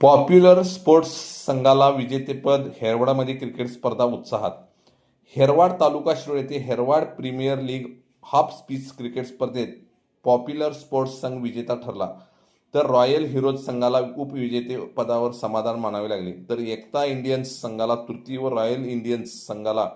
Popular sports संघाला विजेतेपद हेरवाडामध्ये cricket स्पर्धा उत्साहात. हेरवाड तालुका शिरोळ येथे Herwad premier league half pitch cricket स्पर्धेत पॉप्युलर स्पोर्ट्स संघ विजेता ठरला. तर रॉयल हिरोज संघाला उपविजेतेपदावर समाधान मानावे लागले. तर एकता इंडियन्स संघाला तृतीय व रॉयल इंडियन्स संघाला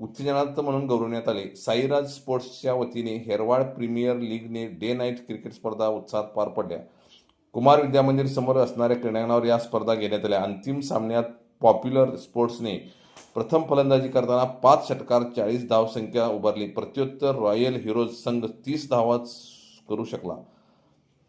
उत्तेजनार्थ म्हणून गौरवण्यात आले. साईराज स्पोर्ट्सच्या वतीने हेरवाड प्रीमियर लीगने डे नाईट क्रिकेट स्पर्धा उत्साहात पार पडल्या. कुमार विद्या मंदिर समोर असणाऱ्या क्रीडांगणावर या स्पर्धा घेण्यात आल्या. अंतिम सामन्यात पॉप्युलर स्पोर्ट्सने प्रथम फलंदाजी करताना पाच षटकार चाळीस धावसंख्या उभारली. प्रत्युत्तर रॉयल हिरोज संघ तीस धावात करू शकला.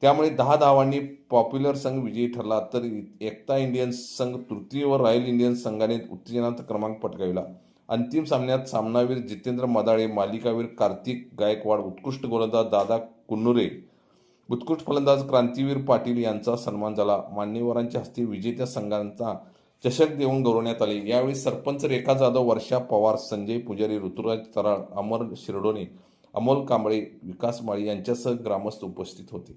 त्यामुळे दहा धावांनी पॉप्युलर संघ विजयी ठरला. तर एकता इंडियन्स संघ तृतीय व रॉयल इंडियन्स संघाने उत्तेजनात क्रमांक पटकाविला. अंतिम सामन्यात सामनावीर जितेंद्र मदाळे मालिकावीर कार्तिक गायकवाड उत्कृष्ट गोलंदाज दादा कुन्नुरे उत्कृष्ट फलंदाज क्रांतीवीर पाटील यांचा सन्मान झाला. मान्यवरांच्या हस्ते विजेत्या संघांचा चषक देऊन गौरवण्यात आले. यावेळी सरपंच रेखा जाधव वर्षा पवार संजय पुजारी ऋतुराज तराळ अमर शिरडोणे अमोल कांबळे विकास माळी यांच्यासह ग्रामस्थ उपस्थित होते.